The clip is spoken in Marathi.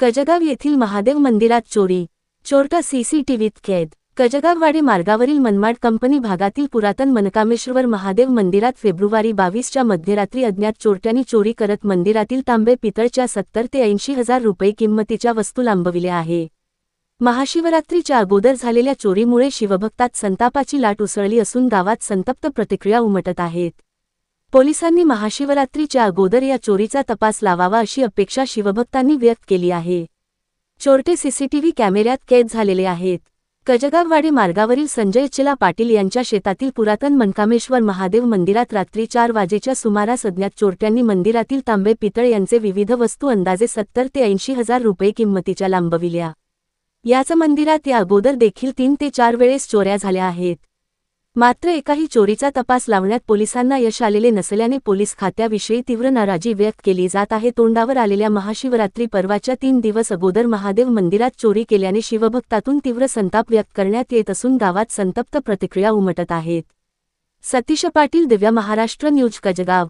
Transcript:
कजगाव येथील महादेव मंदिरात चोरी. चोरटा सीसीटीव्हीत कैद. कजगाववाडी मार्गावरील मनमाड कंपनी भागातील पुरातन मनकामेश्वर महादेव मंदिरात फेब्रुवारी बावीसच्या मध्यरात्री अज्ञात चोरट्यांनी चोरी करत मंदिरातील तांबे पितळच्या सत्तर ते ऐंशी हजार रुपये किंमतीच्या वस्तू लांबविल्या आहे. महाशिवरात्रीच्या अगोदर झालेल्या चोरीमुळे शिवभक्तात संतापाची लाट उसळली असून गावात संतप्त प्रतिक्रिया उमटत आहेत. पोलिसांनी महाशिवरात्रीच्या अगोदर या चोरीचा तपास लावावा अशी अपेक्षा शिवभक्तांनी व्यक्त केली आहे. चोरटे सीसीटीव्ही कॅमेऱ्यात कैद झालेले आहेत. कजगाववाडी मार्गावरील संजय चिला पाटील यांच्या शेतातील पुरातन मनकामेश्वर महादेव मंदिरात रात्री चार वाजेच्या सुमारास अज्ञात चोरट्यांनी मंदिरातील तांबे पितळ यांचे विविध वस्तू अंदाजे सत्तर ते ऐंशी हजार रुपये किंमतीच्या लांबविल्या. याच मंदिरात या अगोदर देखील तीन ते चार वेळेस चोऱ्या झाल्या आहेत. मात्र एकाही चोरीचा तपास लावण्यात पोलिसांना यश आलेले नसल्याने पोलीस खात्याविषयी तीव्र नाराजी व्यक्त केली जात आहे. तोंडावर आलेल्या महाशिवरात्री पर्वाच्या तीन दिवस अगोदर महादेव मंदिरात चोरी केल्याने शिवभक्तातून तीव्र संताप व्यक्त करण्यात येत असून गावात संतप्त प्रतिक्रिया उमटत आहेत. सतीश पाटील दिव्या महाराष्ट्र न्यूज कजगाव